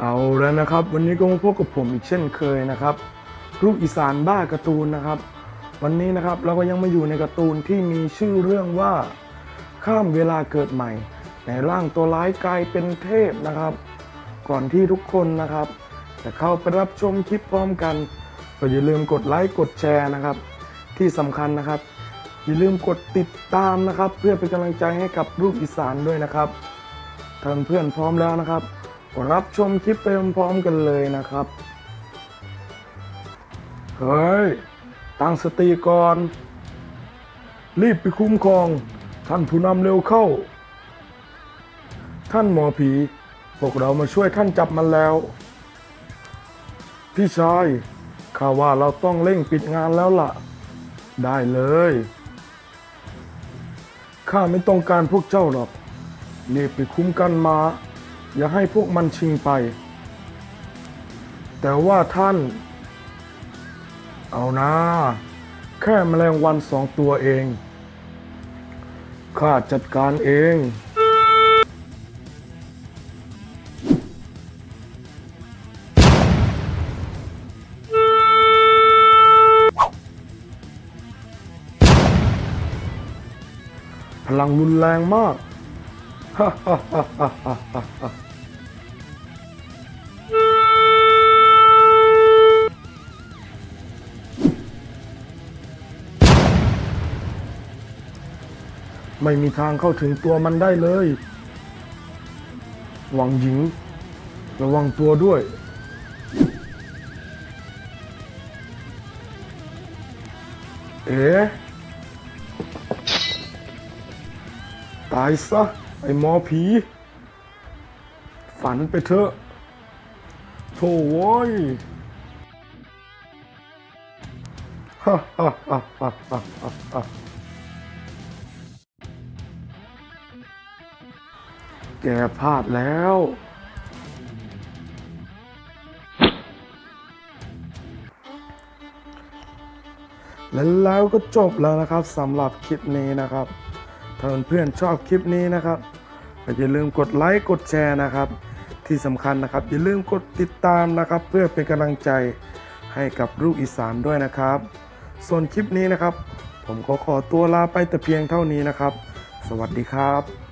เอาแล้วนะครับ วันนี้ก็มาพบกับผมอีกเช่นเคยนะครับลูกอีสานบ้าการ์ตูนนะครับ วันนี้นะครับเราก็ยังมาอยู่ในการ์ตูนที่มีชื่อเรื่องว่าข้ามเวลาเกิดใหม่ ในร่างตัวร้ายกลายเป็นเทพนะครับ ก่อนที่ทุกคนนะครับ จะเข้าไปรับชมคลิปพร้อมกันก็อย่าลืมกดไลค์กดแชร์นะครับ ที่สำคัญนะครับ อย่าลืมกดติดตามนะครับ เพื่อเป็นกำลังใจให้กับลูกอีสานด้วยนะครับท่านเพื่อนพร้อมแล้วนะครับ รับชมคลิปไปพร้อมๆกันเลยนะครับ เฮ้ย ตั้งสติก่อน รีบไปคุ้มครอง ท่านผู้นำเร็วเข้า ท่านหมอผี พวกเรามาช่วยท่านจับมันแล้ว พี่ชายข้าว่าเราต้องเร่งปิดงานแล้วล่ะ ได้เลย ข้าไม่ต้องการพวกเจ้าหรอกรีบไปคุ้มกันมา อย่าให้พวกมันชิงไป แต่ว่าท่าน เอานะ แค่แมลงวันสองตัวเอง ข้าจัดการเองพลังรุนแรงมาก ฮ่าฮ่าฮ่าฮ่าฮ่า ไม่มีทางเข้าถึงตัวมันได้เลย หวังหญิง ระวังตัวด้วย เอ๋ตายซะ ไอ้หมอผี ฝันไปเถอะโถ่โว้ยฮ่าฮ่าฮ่าฮ่ แกพลาดแล้ว และแล้วก็จบแล้วนะครับสำหรับคลิปนี้นะครับถ้าเพื่อนๆชอบคลิปนี้นะครับก็อย่าลืมกดไลค์กดแชร์นะครับ ที่สำคัญนะครับ อย่าลืมกดติดตามนะครับ เพื่อเป็นกำลังใจให้กับลูกอีสานด้วยนะครับ ส่วนคลิปนี้นะครับ ผมขอขอตัวลาไปแต่เพียงเท่านี้นะครับ สวัสดีครับ